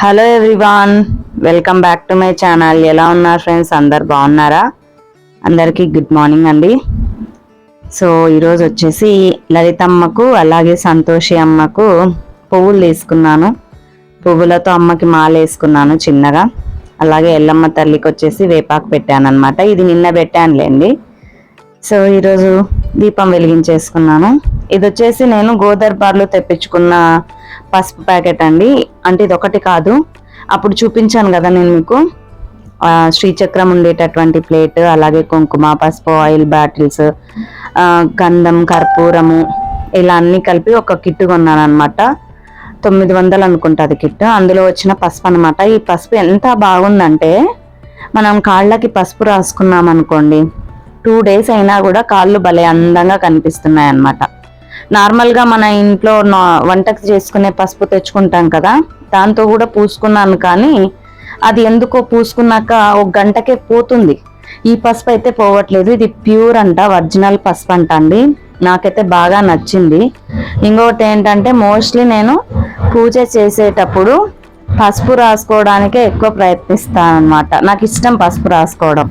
Hello everyone welcome back to my channel ఎలా ఉన్నారు friends అందరు బాగున్నారా? అందరికీ గుడ్ మార్నింగ్ అండి. సో ఈరోజు వచ్చేసి లలితమ్మకు అలాగే సంతోషి అమ్మకు పువ్వులు తీసుకున్నాను. పువ్వులతో అమ్మకి మాల వేసుకున్నాను చిన్నగా. అలాగే ఎల్లమ్మ తల్లికి వచ్చేసి వేపాకు పెట్టాను అనమాట ఇది నిన్న పెట్టానులేండి. సో ఈరోజు దీపం వెలిగించేసుకున్నాను. ఇది వచ్చేసి నేను గోదర్బార్లో తెప్పించుకున్న పసుపు ప్యాకెట్ అండి. అంటే ఇది ఒకటి కాదు. అప్పుడు చూపించాను కదా నేను మీకు. శ్రీచక్రం ఉండేటటువంటి ప్లేట్ అలాగే కుంకుమ పసుపు ఆయిల్ బాటిల్స్ గంధం కర్పూరము ఇలా అన్నీ కలిపి ఒక కిట్ కొన్నాను అనమాట తొమ్మిది వందలు అనుకుంటుంది కిట్ అందులో వచ్చిన పసుపు అనమాట ఈ పసుపు ఎంత బాగుందంటే మనం కాళ్ళకి పసుపు రాసుకున్నాం అనుకోండి టూ డేస్ అయినా కూడా కాళ్ళు భలే అందంగా కనిపిస్తున్నాయి అన్నమాట నార్మల్గా మన ఇంట్లో నా- వంటకు చేసుకునే పసుపు తెచ్చుకుంటాం కదా దాంతో కూడా పూసుకున్నాను కానీ అది ఎందుకో పూసుకున్నాక ఒక గంటకే పోతుంది. ఈ పసుపు అయితే పోవట్లేదు ఇది ప్యూర్ అంట ఒరిజినల్ పసుపు అంట అండి. నాకైతే బాగా నచ్చింది. ఇంకొకటి ఏంటంటే మోస్ట్లీ నేను పూజ చేసేటప్పుడు పసుపు రాసుకోవడానికే ఎక్కువ ప్రయత్నిస్తాను అనమాట నాకు ఇష్టం పసుపు రాసుకోవడం.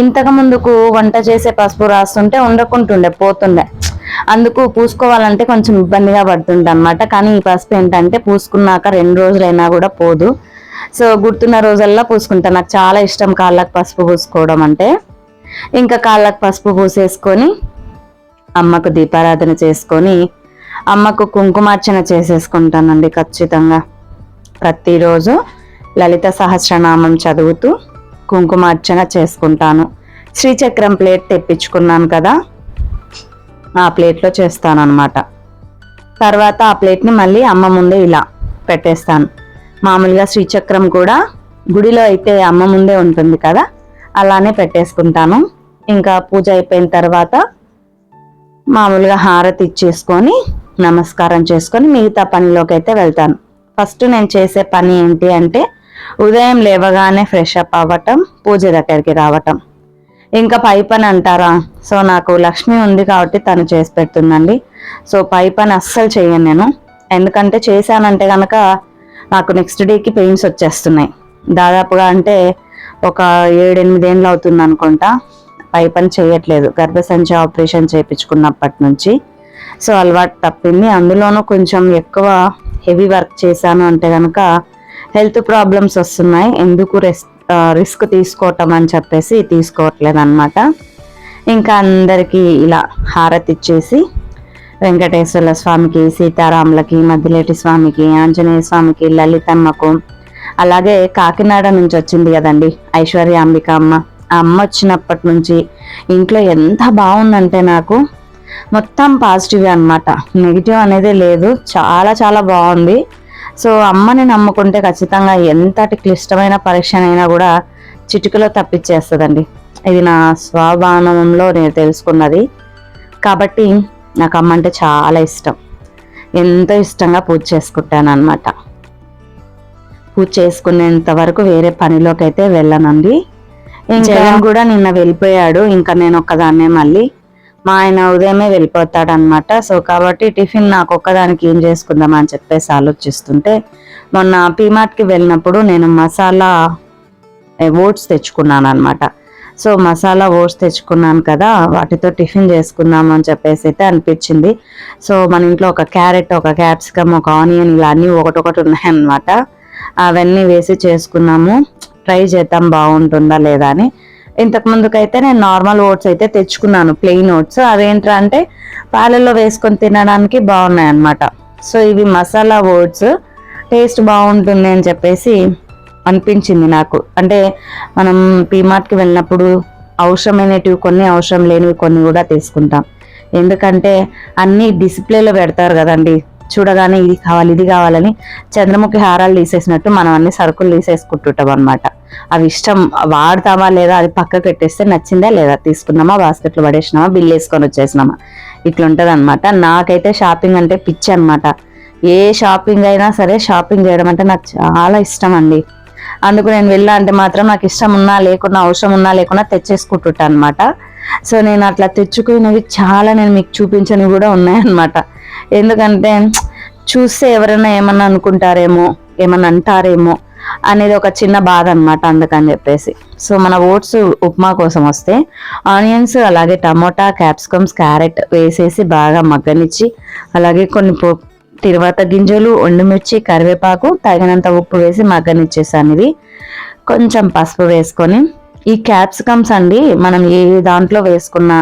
ఇంతకు ముందుకు వంట చేసే పసుపు రాస్తుంటే ఉండకుంటుండే పోతుండే. అందుకు పూసుకోవాలంటే కొంచెం ఇబ్బందిగా పడుతుండే అనమాట కానీ ఈ పసుపు ఏంటంటే పూసుకున్నాక రెండు రోజులైనా కూడా పోదు. సో గుర్తున్న రోజుల్లో పూసుకుంటాను నాకు చాలా ఇష్టం కాళ్ళకు పసుపు పూసుకోవడం అంటే. ఇంకా కాళ్ళకు పసుపు పూసేసుకొని అమ్మకు దీపారాధన చేసుకొని అమ్మకు కుంకుమార్చన చేసేసుకుంటానండి ఖచ్చితంగా. ప్రతిరోజు లలిత సహస్రనామం చదువుతూ కుంకుమార్చన చేసుకుంటాను. శ్రీచక్రం ప్లేట్ తెప్పించుకున్నాను కదా ఆ ప్లేట్లో చేస్తాను అనమాట తర్వాత ఆ ప్లేట్ని మళ్ళీ అమ్మ ముందే ఇలా పెట్టేస్తాను. మామూలుగా శ్రీచక్రం కూడా గుడిలో అయితే అమ్మ ముందే ఉంటుంది కదా అలానే పెట్టేసుకుంటాను. ఇంకా పూజ అయిపోయిన తర్వాత మామూలుగా హారతి ఇచ్చేసుకొని నమస్కారం చేసుకొని మిగతా పనిలోకి అయితే వెళ్తాను. ఫస్ట్ నేను చేసే పని ఏంటి అంటే ఉదయం లేవగానే ఫ్రెష్ అప్ అవ్వటం పూజ దగ్గరికి రావటం. ఇంకా పై పని అంటారా? సో నాకు లక్ష్మి ఉంది కాబట్టి తను చేసి పెడుతుందండి. సో పై పని అస్సలు చేయను నేను. ఎందుకంటే చేశానంటే కనుక నాకు నెక్స్ట్ డేకి పెయిన్స్ వచ్చేస్తున్నాయి. దాదాపుగా అంటే ఒక ఏడెనిమిదేళ్ళు అవుతుంది అనుకుంటా. పై పని చేయట్లేదు. గర్భసంచ ఆపరేషన్ చేయించుకున్నప్పటి నుంచి. సో అలవాటు తప్పింది. అందులోనూ కొంచెం ఎక్కువ హెవీ వర్క్ చేశాను అంటే కనుక హెల్త్ ప్రాబ్లమ్స్ వస్తున్నాయి. ఎందుకు రెస్ రిస్క్ తీసుకోవటం అని చెప్పేసి తీసుకోవట్లేదు అనమాట ఇంకా అందరికీ ఇలా హారతి ఇచ్చేసి వెంకటేశ్వర స్వామికి సీతారాములకి మద్దిలేటి స్వామికి ఆంజనేయ స్వామికి లలితమ్మకు అలాగే కాకినాడ నుంచి వచ్చింది కదండి ఐశ్వర్య అంబిక అమ్మ. ఆ అమ్మ వచ్చినప్పటి నుంచి ఇంట్లో ఎంత బాగుందంటే నాకు మొత్తం పాజిటివ్ అన్నమాట. నెగిటివ్ అనేది లేదు. చాలా చాలా బాగుంది. సో అమ్మని నమ్ముకుంటే ఖచ్చితంగా ఎంతటి క్లిష్టమైన పరీక్షనైనా కూడా చిటికలో తప్పించేస్తుందండి. ఇది నా స్వభావంలో నేను తెలుసుకున్నది. కాబట్టి నాకు అమ్మ అంటే చాలా ఇష్టం. ఎంతో ఇష్టంగా పూజ చేసుకుంటాను అనమాట పూజ చేసుకునేంత వరకు వేరే పనిలోకి అయితే వెళ్ళనండి జగన్ కూడా నిన్న వెళ్ళిపోయాడు. ఇంకా నేను ఒక్కదాన్నే మళ్ళీ. మా ఆయన ఉదయమే వెళ్ళిపోతాడనమాట సో కాబట్టి టిఫిన్ నాకు ఒక్కదానికి ఏం చేసుకుందాం అని చెప్పేసి ఆలోచిస్తుంటే మొన్న పీమార్ట్కి వెళ్ళినప్పుడు నేను మసాలా ఓట్స్ తెచ్చుకున్నాను అనమాట సో మసాలా ఓట్స్ తెచ్చుకున్నాను కదా వాటితో టిఫిన్ చేసుకుందాం అని చెప్పేసి అయితే అనిపించింది. సో మన ఇంట్లో ఒక క్యారెట్ ఒక క్యాప్సికమ్ ఒక ఆనియన్ ఇలా అన్నీ ఒకటొకటి ఉన్నాయన్నమాట. అవన్నీ వేసి చేసుకున్నాము. ట్రై చేద్దాం బాగుంటుందా లేదా అని. ఇంతకు ముందుకైతే నేను నార్మల్ ఓట్స్ అయితే తెచ్చుకున్నాను ప్లెయిన్ ఓట్స్. అవేంట్రా అంటే పాలల్లో వేసుకొని తినడానికి బాగున్నాయి అన్నమాట. సో ఇవి మసాలా ఓట్స్. టేస్ట్ బాగుంటుంది అని చెప్పేసి అనిపించింది నాకు. అంటే మనం పీమార్ట్కి వెళ్ళినప్పుడు అవసరమైనటివి కొన్ని అవసరం లేనివి కొన్ని కూడా తీసుకుంటాం. ఎందుకంటే అన్నీ డిస్ప్లేలో పెడతారు కదండి. చూడగానే ఇది కావాలి ఇది కావాలని చంద్రముఖి హారాలు తీసేసినట్టు మనం అన్ని సరుకులు తీసేసుకుంటుంటాం అనమాట అవి ఇష్టం వాడతామా లేదా అది పక్కకు పెట్టేస్తే నచ్చిందా లేదా తీసుకున్నామా బాస్కెట్లు పడేసినామా బిల్ వేసుకొని వచ్చేసినామా? ఇట్లుంటది అనమాట నాకైతే షాపింగ్ అంటే పిచ్చి అనమాట ఏ షాపింగ్ అయినా సరే షాపింగ్ చేయడం అంటే నాకు చాలా ఇష్టం అండి. అందుకు నేను వెళ్ళా అంటే మాత్రం నాకు ఇష్టం ఉన్నా లేకున్నా అవసరం ఉన్నా లేకున్నా తెచ్చేసుకుంటుంటా అనమాట సో నేను అట్లా తెచ్చుకునేవి చాలా నేను మీకు చూపించనివి కూడా ఉన్నాయన్నమాట. ఎందుకంటే చూస్తే ఎవరైనా ఏమన్నా అనుకుంటారేమో ఏమన్నా అంటారేమో అనేది ఒక చిన్న బాధ అనమాట అందుకని చెప్పేసి. సో మన ఓట్స్ ఉప్మా కోసం వస్తే ఆనియన్స్ అలాగే టమోటా క్యాప్సికమ్స్ క్యారెట్ వేసేసి బాగా మగ్గనిచ్చి అలాగే కొన్ని పో తిరువాత గింజలు ఒండుమిర్చి కరివేపాకు తగినంత ఉప్పు వేసి మగ్గనిచ్చేసాను ఇది. కొంచెం పసుపు వేసుకొని ఈ క్యాప్సికమ్స్ అండి మనం ఏ దాంట్లో వేసుకున్నా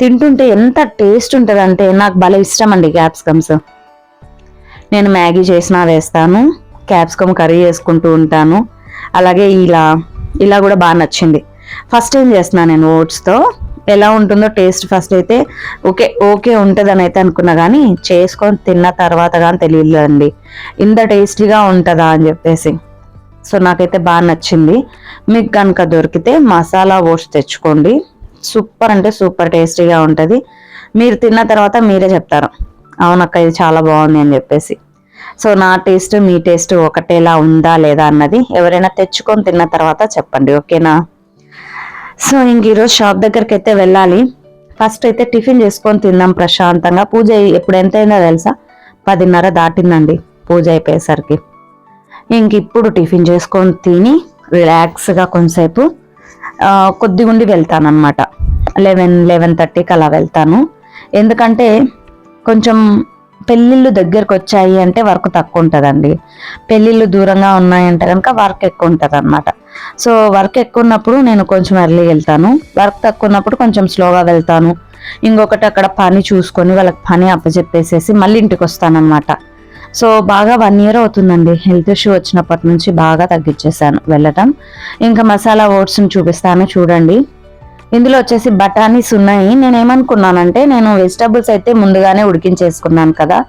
తింటుంటే ఎంత టేస్ట్ ఉంటుంది అంటే నాకు భలే ఇష్టం అండి క్యాప్సికమ్స్ నేను మ్యాగీ చేసినా వేస్తాను క్యాప్సికమ్ కర్రీ చేసుకుంటూ ఉంటాను. అలాగే ఇలా ఇలా కూడా బాగా నచ్చింది. ఫస్ట్ టైం చేస్తున్నాను నేను ఓట్స్తో ఎలా ఉంటుందో టేస్ట్ ఫస్ట్ అయితే ఓకే ఓకే ఉంటుందని అయితే అనుకున్నా కానీ చేసుకొని తిన్న తర్వాత కానీ తెలియలేదండి ఇంత టేస్టీగా ఉంటుందా అని చెప్పేసి. సో నాకైతే బాగా నచ్చింది. మీకు కనుక దొరికితే మసాలా ఓట్స్ తెచ్చుకోండి. సూపర్ అంటే సూపర్ టేస్టీగా ఉంటుంది. మీరు తిన్న తర్వాత మీరే చెప్తారు. అవునక్క ఇది చాలా బాగుంది అని చెప్పేసి. సో నా టేస్ట్ మీ టేస్ట్ ఒకటేలా ఉందా లేదా అన్నది ఎవరైనా తెచ్చుకొని తిన్న తర్వాత చెప్పండి ఓకేనా? సో ఇంక ఈరోజు షాప్ దగ్గరికి అయితే వెళ్ళాలి. ఫస్ట్ అయితే టిఫిన్ చేసుకొని తిందాం ప్రశాంతంగా. పూజ ఎప్పుడు ఎంత అయిందో తెలుసా? పదిన్నర దాటిందండి పూజ అయిపోయేసరికి. ఇంక ఇప్పుడు టిఫిన్ చేసుకొని తిని రిలాక్స్గా కొంతసేపు కొద్దిగుండి కొద్దిగా ఉండి లెవెన్ లెవెన్ థర్టీకి అలా వెళ్తాను. ఎందుకంటే కొంచెం పెళ్ళిళ్ళు దగ్గరకు వచ్చాయి అంటే వర్క్ తక్కువ ఉంటుందండి పెళ్ళిళ్ళు దూరంగా ఉన్నాయంటే కనుక వర్క్ ఎక్కువ ఉంటుంది అనమాట సో వర్క్ ఎక్కువ ఉన్నప్పుడు నేను కొంచెం ఎర్లీ వెళ్తాను. వర్క్ తక్కువ ఉన్నప్పుడు కొంచెం స్లోగా వెళ్తాను. ఇంకొకటి అక్కడ పని చూసుకొని వాళ్ళకి పని అప్పచెప్పేసేసి మళ్ళీ ఇంటికి వస్తానమాట సో బాగా వన్ ఇయర్ అవుతుందండి. హెల్త్ ఇష్యూ వచ్చినప్పటి నుంచి బాగా తగ్గించేసాను వెళ్ళటం. ఇంకా మసాలా ఓట్స్ని చూపిస్తాను చూడండి. ఇందులో వచ్చేసి బఠానీస్ ఉన్నాయి. నేను ఏమనుకున్నానంటే నేను వెజిటబుల్స్ అయితే ముందుగానే ఉడికించేసుకున్నాను కదా.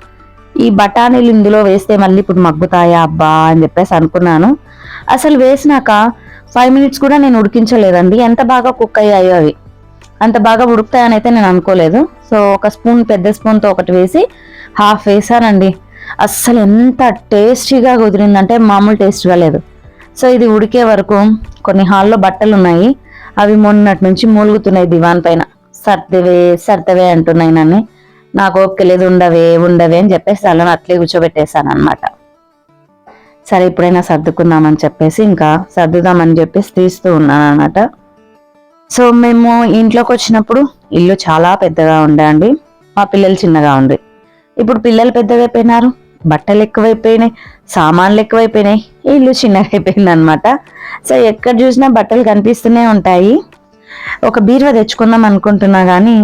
ఈ బఠానీలు ఇందులో వేస్తే మళ్ళీ ఇప్పుడు మగ్గుతాయా? అబ్బా అని చెప్పేసి అనుకున్నాను. అసలు వేసినాక ఫైవ్ మినిట్స్ కూడా నేను ఉడికించలేదండి. ఎంత బాగా కుక్ అయ్యాయో అవి. అంత బాగా ఉడుకుతాయని అయితే నేను అనుకోలేదు. సో ఒక స్పూన్ పెద్ద స్పూన్తో ఒకటి వేసి హాఫ్ వేసానండి. అస్సలు ఎంత టేస్టీగా కుదిరిందంటే మామూలు టేస్ట్గా లేదు. సో ఇది ఉడికే వరకు కొన్ని హాల్లో బట్టలు ఉన్నాయి అవి మొన్నటి నుంచి మూలుగుతున్నాయి దివాన్ పైన. సర్దవే సర్దవే అంటున్నాయి నన్ను. నాకు ఓపిక లేదు ఉండవే ఉండవే అని చెప్పేసి అలా అట్లే కూర్చోబెట్టేశాను అనమాట సరే ఇప్పుడైనా సర్దుకుందామని చెప్పేసి ఇంకా సర్దుదామని చెప్పేసి తీస్తూ ఉన్నాను అనమాట సో మేము ఇంట్లోకి వచ్చినప్పుడు ఇల్లు చాలా పెద్దగా ఉండే అండి. మా పిల్లలు చిన్నగా ఉంది ఇప్పుడు పిల్లలు పెద్దగైపోయినారు బట్టలు ఎక్కువైపోయినాయి సామాన్లు ఎక్కువైపోయినాయి ఇల్లు చిన్నగా అయిపోయింది అనమాట సో ఎక్కడ చూసినా బట్టలు కనిపిస్తూనే ఉంటాయి. ఒక బీరువా తెచ్చుకుందాం అనుకుంటున్నా కానీ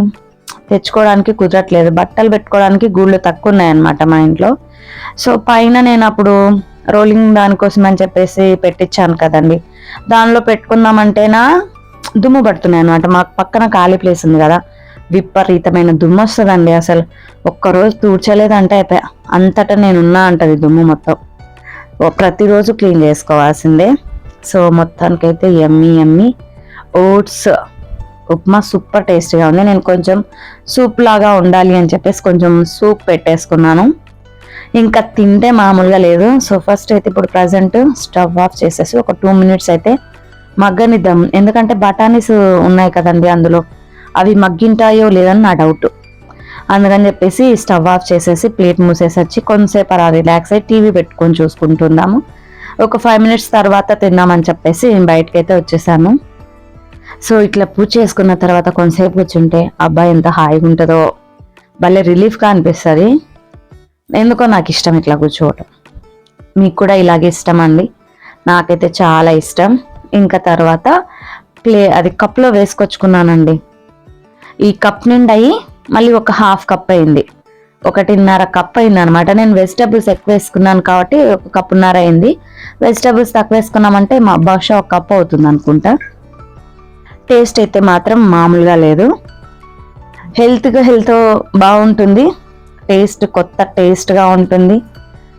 తెచ్చుకోవడానికి కుదరట్లేదు. బట్టలు పెట్టుకోవడానికి గూళ్ళు తక్కువ ఉన్నాయన్నమాట మా ఇంట్లో. సో పైన నేను అప్పుడు రోలింగ్ దానికోసం అని చెప్పేసి పెట్టించాను కదండి. దానిలో పెట్టుకుందామంటేనా దుమ్ము పడుతున్నాయి అనమాట మాకు పక్కన ఖాళీ ప్లేస్ ఉంది కదా. విపరీతమైన దుమ్ము వస్తుందండి అసలు. ఒక్కరోజు తూడ్చలేదంటే అయిపోయా అంతటా నేను ఉన్నా అంటది దుమ్ము మొత్తం. ప్రతిరోజు క్లీన్ చేసుకోవాల్సిందే. సో మొత్తానికైతే ఎమ్మి ఎమ్మి ఓట్స్ ఉప్మా సూపర్ టేస్టీగా ఉంది. నేను కొంచెం సూప్ లాగా ఉండాలి అని చెప్పేసి కొంచెం సూప్ పెట్టేసుకున్నాను. ఇంకా తింటే మామూలుగా లేదు. సో ఫస్ట్ అయితే ఇప్పుడు ప్రజెంట్ స్టవ్ ఆఫ్ చేసేసి ఒక టూ మినిట్స్ అయితే మగ్గనిద్దాం. ఎందుకంటే బఠానీస్ ఉన్నాయి కదండి అందులో. అవి మగ్గింటాయో లేదని నా డౌట్. అందుకని చెప్పేసి స్టవ్ ఆఫ్ చేసేసి ప్లేట్ మూసేసి వచ్చి కొంతసేపు అలా రిలాక్స్ అయ్యి టీవీ పెట్టుకొని చూసుకుంటున్నాము. ఒక ఫైవ్ మినిట్స్ తర్వాత తిందామని చెప్పేసి బయటకి అయితే వచ్చేసాను. సో ఇట్లా పూజ చేసుకున్న తర్వాత కొంతసేపు కూర్చుంటే అబ్బాయి ఎంత హాయిగా ఉంటుందో. భలే రిలీఫ్గా అనిపిస్తుంది. ఎందుకో నాకు ఇష్టం ఇట్లా కూర్చోవటం. మీకు కూడా ఇలాగే ఇష్టం అండి. నాకైతే చాలా ఇష్టం. ఇంకా తర్వాత ప్లే అది కప్లో వేసుకొచ్చుకున్నానండి. ఈ కప్ నిండాయి మళ్ళీ ఒక హాఫ్ కప్ అయింది. ఒకటిన్నర కప్ అయింది అనమాట నేను వెజిటబుల్స్ ఎక్కువ వేసుకున్నాను కాబట్టి ఒక కప్పున్నర అయింది. వెజిటబుల్స్ తక్కువ వేసుకున్నామంటే మా బహుశా ఒక కప్ అవుతుంది అనుకుంటా. టేస్ట్ అయితే మాత్రం మామూలుగా లేదు. హెల్త్గా హెల్త్ బాగుంటుంది. టేస్ట్ కొత్త టేస్ట్గా ఉంటుంది.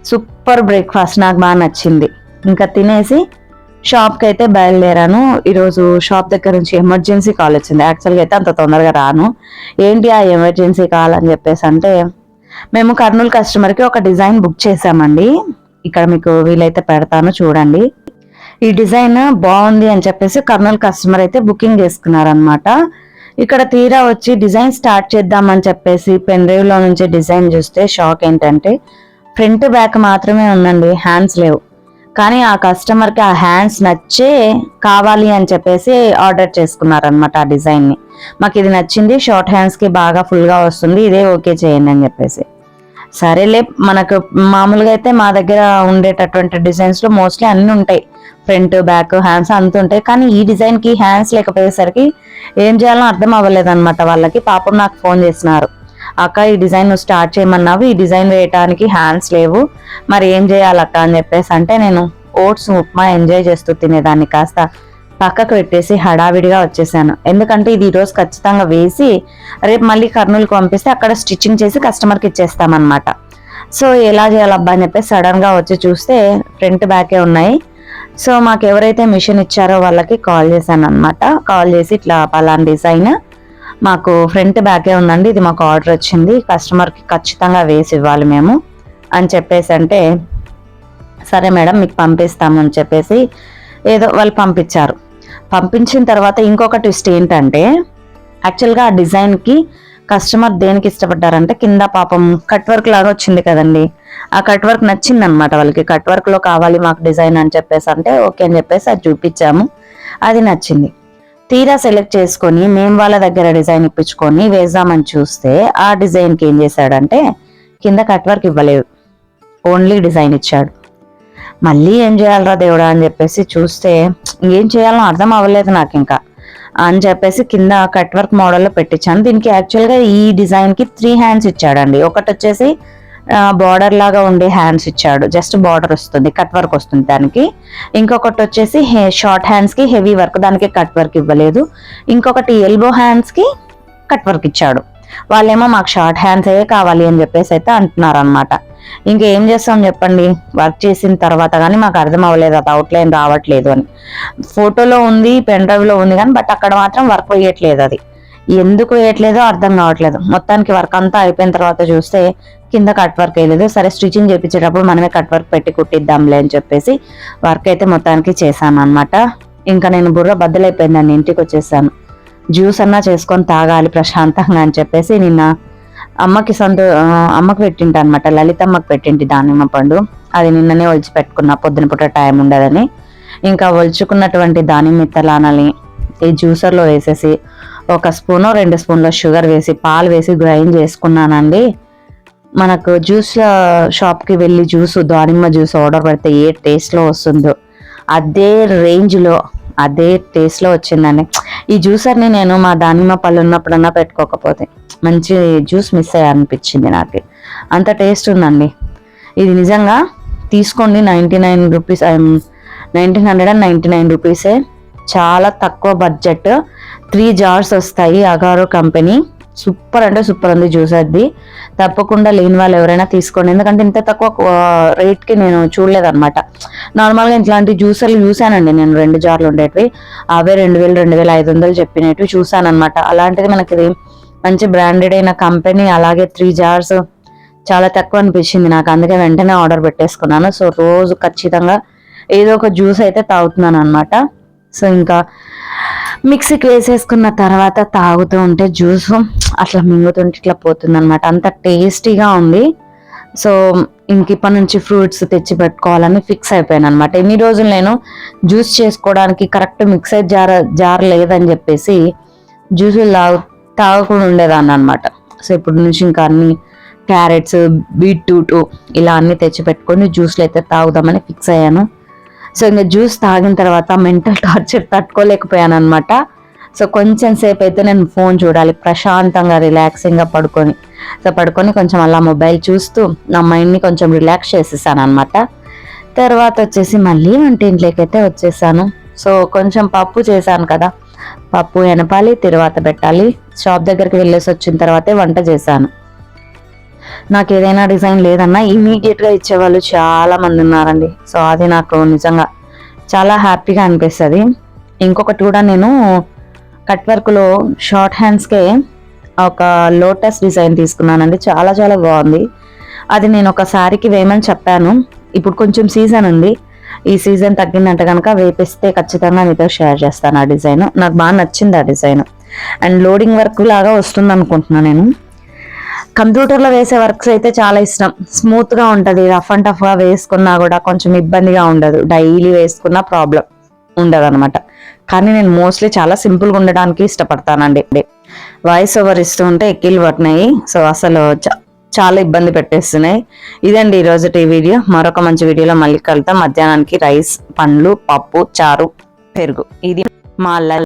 సూపర్ బ్రేక్ఫాస్ట్ నాకు బాగా నచ్చింది. ఇంకా తినేసి షాప్కి అయితే బయలుదేరాను. ఈరోజు షాప్ దగ్గర నుంచి ఎమర్జెన్సీ కాల్ వచ్చింది. యాక్చువల్గా అయితే అంత తొందరగా రాను. ఏంటి ఆ ఎమర్జెన్సీ కాల్ అని చెప్పేసి అంటే మేము కర్నూలు కస్టమర్కి ఒక డిజైన్ బుక్ చేసామండి ఇక్కడ మీకు వీలైతే పెడతాను చూడండి. ఈ డిజైన్ బాగుంది అని చెప్పేసి కర్నూలు కస్టమర్ అయితే బుకింగ్ చేసుకున్నారనమాట ఇక్కడ తీరా వచ్చి డిజైన్ స్టార్ట్ చేద్దామని చెప్పేసి పెన్ డ్రైవ్లో నుంచి డిజైన్ చూస్తే షాక్ ఏంటంటే ఫ్రంట్ బ్యాక్ మాత్రమే ఉందండి. హ్యాండ్స్ లేవు. కానీ ఆ కస్టమర్కి ఆ హ్యాండ్స్ నచ్చే కావాలి అని చెప్పేసి ఆర్డర్ చేసుకున్నారనమాట ఆ డిజైన్ని. మాకు ఇది నచ్చింది షార్ట్ హ్యాండ్స్కి బాగా ఫుల్గా వస్తుంది ఇదే ఓకే చేయండి అని చెప్పేసి. సరేలే మనకు మామూలుగా అయితే మా దగ్గర ఉండేటటువంటి డిజైన్స్లో మోస్ట్లీ అన్నీ ఉంటాయి. ఫ్రంట్ బ్యాక్ హ్యాండ్స్ అంత ఉంటాయి. కానీ ఈ డిజైన్కి హ్యాండ్స్ లేకపోయేసరికి ఏం చేయాలో అర్థం అవ్వలేదు అనమాట వాళ్ళకి. పాపం నాకు ఫోన్ చేసినారు. అక్క ఈ డిజైన్ నువ్వు స్టార్ట్ చేయమన్నావు ఈ డిజైన్ వేయటానికి హ్యాండ్స్ లేవు. మరి ఏం చేయాలక్క అని చెప్పేసి అంటే నేను ఓట్స్ ఉప్మా ఎంజాయ్ చేస్తూ తినేదాన్ని కాస్త. పక్కకు పెట్టేసి హడావిడిగా వచ్చేసాను. ఎందుకంటే ఇది ఈరోజు ఖచ్చితంగా వేసి రేపు మళ్ళీ కర్నూలుకి పంపిస్తే అక్కడ స్టిచ్చింగ్ చేసి కస్టమర్కి ఇచ్చేస్తామన్నమాట. సో ఎలా చేయాలబ్బా అని చెప్పేసి సడన్గా వచ్చి చూస్తే ఫ్రంట్ బ్యాకే ఉన్నాయి. సో మాకు ఎవరైతే మిషన్ ఇచ్చారో వాళ్ళకి కాల్ చేశాను అనమాట కాల్ చేసి ఇట్లా పలానా డిజైన్ మాకు ఫ్రంట్ బ్యాకే ఉందండి ఇది మాకు ఆర్డర్ వచ్చింది. కస్టమర్కి ఖచ్చితంగా వేసి ఇవ్వాలి మేము. అని చెప్పేసి అంటే సరే మేడం మీకు పంపిస్తాము అని చెప్పేసి ఏదో వాళ్ళు పంపించారు. పంపించిన తర్వాత ఇంకొక ట్విస్ట్ ఏంటంటే యాక్చువల్గా ఆ డిజైన్కి కస్టమర్ దేనికి ఇష్టపడ్డారంటే కింద పాపం కట్ వర్క్ లాగా వచ్చింది కదండి. ఆ కట్ వర్క్ నచ్చింది అనమాట వాళ్ళకి. కట్ వర్క్లో కావాలి మాకు డిజైన్ అని చెప్పేసి అంటే ఓకే అని చెప్పేసి అది చూపించాము. అది నచ్చింది. తీరా సెలెక్ట్ చేసుకొని మేము వాళ్ళ దగ్గర డిజైన్ ఇప్పించుకొని వేద్దామని చూస్తే ఆ డిజైన్కి ఏం చేశాడంటే కింద కట్ వర్క్ ఇవ్వలేదు. ఓన్లీ డిజైన్ ఇచ్చాడు. మళ్ళీ ఏం చేయాలరా దేవుడా అని చెప్పేసి చూస్తే ఏం చేయాలో అర్థం అవ్వలేదు నాకు ఇంకా. అని చెప్పేసి కింద కట్ వర్క్ మోడల్లో పెట్టించాను. దీనికి యాక్చువల్గా ఈ డిజైన్కి త్రీ హ్యాండ్స్ ఇచ్చాడండి. ఒకటి వచ్చేసి బార్డర్ లాగా ఉండే హ్యాండ్స్ ఇచ్చాడు. జస్ట్ బార్డర్ వస్తుంది కట్ వర్క్ వస్తుంది దానికి. ఇంకొకటి వచ్చేసి షార్ట్ హ్యాండ్స్కి హెవీ వర్క్ దానికి కట్ వర్క్ ఇవ్వలేదు. ఇంకొకటి ఎల్బో హ్యాండ్స్కి కట్ వర్క్ ఇచ్చాడు. వాళ్ళేమో మాకు షార్ట్ హ్యాండ్స్ అయ్యే కావాలి అని చెప్పేసి అయితే అంటున్నారు అనమాట ఇంకేం చేస్తాం చెప్పండి? వర్క్ చేసిన తర్వాత కానీ మాకు అర్థం అవ్వలేదు అది అవుట్లైన్ రావట్లేదు అని. ఫోటోలో ఉంది పెన్ డ్రైవ్లో ఉంది కానీ బట్ అక్కడ మాత్రం వర్క్ వేయట్లేదు అది. ఎందుకు వేయట్లేదో అర్థం కావట్లేదు. మొత్తానికి వర్క్ అంతా అయిపోయిన తర్వాత చూస్తే కింద కట్ వర్క్ వేయలేదు సరే స్టిచ్చింగ్ చేయించేటప్పుడు మనమే కట్ వర్క్ పెట్టి కుట్టిద్దాంలే అని చెప్పేసి వర్క్ అయితే మొత్తానికి చేశాను అనమాట ఇంకా నేను బుర్ర బద్దలైపోయిందండి ఇంటికి వచ్చేసాను. జ్యూస్ అన్నా చేసుకొని తాగాలి ప్రశాంతంగా అని చెప్పేసి నిన్న అమ్మకి సంతో అమ్మకి పెట్టింట అనమాట లలితమ్మకి పెట్టింటి దానిమ్మ పండు. అది నిన్ననే ఒలిచి పెట్టుకున్న. పొద్దున పూట టైం ఉండదని. ఇంకా ఒలుచుకున్నటువంటి దానిమ్మ ఇత్తలానని ఈ జ్యూసర్లో వేసేసి ఒక స్పూను రెండు స్పూన్ల షుగర్ వేసి పాలు వేసి గ్రైండ్ చేసుకున్నానండి. మనకు జ్యూస్ షాప్కి వెళ్ళి జ్యూస్ దానిమ్మ జ్యూస్ ఆర్డర్ పెడితే ఏ టేస్ట్లో వస్తుందో అదే రేంజ్లో అదే టేస్ట్లో వచ్చిందండి. ఈ జ్యూసర్ని నేను మా దానిమ్మ పళ్ళు ఉన్నప్పుడన్నా పెట్టుకోకపోతే మంచి జ్యూస్ మిస్ అయ్యా అనిపించింది నాకు. అంత టేస్ట్ ఉందండి. ఇది నిజంగా తీసుకోండి ninety nine rupees nineteen hundred and ninety nine రూపీసే. చాలా తక్కువ బడ్జెట్ త్రీ జార్స్ వస్తాయి అగారో కంపెనీ. సూపర్ అంటే సూపర్ ఉంది జ్యూస్ అది. తప్పకుండా లేని వాళ్ళు ఎవరైనా తీసుకోండి. ఎందుకంటే ఇంత తక్కువ రేట్కి నేను చూడలేదన్నమాట. నార్మల్గా ఇట్లాంటి జ్యూసర్లు చూసానండి నేను రెండు జార్లు ఉండేటివి. అవే రెండు వేలు రెండు వేల ఐదు వందలు చెప్పినట్టు చూసాను అనమాట అలాంటిది మనకి మంచి బ్రాండెడ్ అయిన కంపెనీ అలాగే త్రీ జార్స్ చాలా తక్కువ అనిపించింది నాకు. అందుకే వెంటనే ఆర్డర్ పెట్టేసుకున్నాను. సో రోజు ఖచ్చితంగా ఏదో ఒక జ్యూస్ అయితే తాగుతున్నాను అనమాట సో ఇంకా మిక్సీకి వేసేసుకున్న తర్వాత తాగుతూ ఉంటే జ్యూస్ అట్లా మింగుతుంటే ఇట్లా పోతుంది అనమాట అంత టేస్టీగా ఉంది. సో ఇంక ఇప్పటి నుంచి ఫ్రూట్స్ తెచ్చి పెట్టుకోవాలని ఫిక్స్ అయిపోయాను అనమాట ఎన్ని రోజులు నేను జ్యూస్ చేసుకోవడానికి కరెక్ట్ మిక్సర్ జార్ జార్ లేదని చెప్పేసి జ్యూసులు తాగు తాగకుండా ఉండేదాన్ని అనమాట సో ఇప్పుడు నుంచి ఇంకా అన్ని క్యారెట్స్ బీట్రూట్ ఇలా అన్ని తెచ్చి పెట్టుకొని జ్యూస్లు అయితే తాగుదామని ఫిక్స్ అయ్యాను. సో ఇంకా జ్యూస్ తాగిన తర్వాత మెంటల్ టార్చర్ తట్టుకోలేకపోయాను అనమాట సో కొంచెం సేపు అయితే నేను ఫోన్ చూడాలి ప్రశాంతంగా రిలాక్సింగ్గా పడుకొని. సో పడుకొని కొంచెం అలా మొబైల్ చూస్తూ నా మైండ్ని కొంచెం రిలాక్స్ చేసేసాను అనమాట తర్వాత వచ్చేసి మళ్ళీ వంటింట్లోకి అయితే వచ్చేసాను. సో కొంచెం పప్పు చేశాను కదా పప్పు ఎనపాలి తర్వాత పెట్టాలి. షాప్ దగ్గరికి వెళ్ళేసి వచ్చిన తర్వాతే వంట చేశాను. నాకు ఏదైనా డిజైన్ లేదన్నా ఇమీడియట్గా ఇచ్చేవాళ్ళు చాలా మంది ఉన్నారండి. సో అది నాకు నిజంగా చాలా హ్యాపీగా అనిపిస్తుంది. ఇంకొకటి కూడా నేను కట్ వర్క్లో షార్ట్ హ్యాండ్స్కే ఒక లోటస్ డిజైన్ తీసుకున్నానండి. చాలా చాలా బాగుంది. అది నేను ఒక శారీకి వేయమని చెప్పాను. ఇప్పుడు కొంచెం సీజన్ ఉంది. ఈ సీజన్ తగ్గిందంటే కనుక వేపిస్తే ఖచ్చితంగా మీతో షేర్ చేస్తాను ఆ డిజైన్. నాకు బాగా నచ్చింది ఆ డిజైన్. అండ్ లోడింగ్ వర్క్ లాగా వస్తుంది అనుకుంటున్నాను నేను. కంప్యూటర్లో వేసే వర్క్స్ అయితే చాలా ఇష్టం. స్మూత్గా ఉంటుంది. రఫ్ అండ్ టఫ్గా వేసుకున్నా కూడా కొంచెం ఇబ్బందిగా ఉండదు. డైలీ వేసుకున్న ప్రాబ్లం ఉండదు అనమాట కానీ నేను మోస్ట్లీ చాలా సింపుల్గా ఉండడానికి ఇష్టపడతానండి. వాయిస్ ఓవర్ ఇస్తూ ఉంటే ఎక్కిలు పట్టినాయి. సో అసలు చాలా ఇబ్బంది పెట్టేస్తున్నాయి. ఇదండి ఈరోజు ఈ వీడియో. మరొక మంచి వీడియోలో మళ్ళీ కలుద్దాం. మధ్యాహ్నానికి రైస్ పండ్లు పప్పు చారు పెరుగు. ఇది మా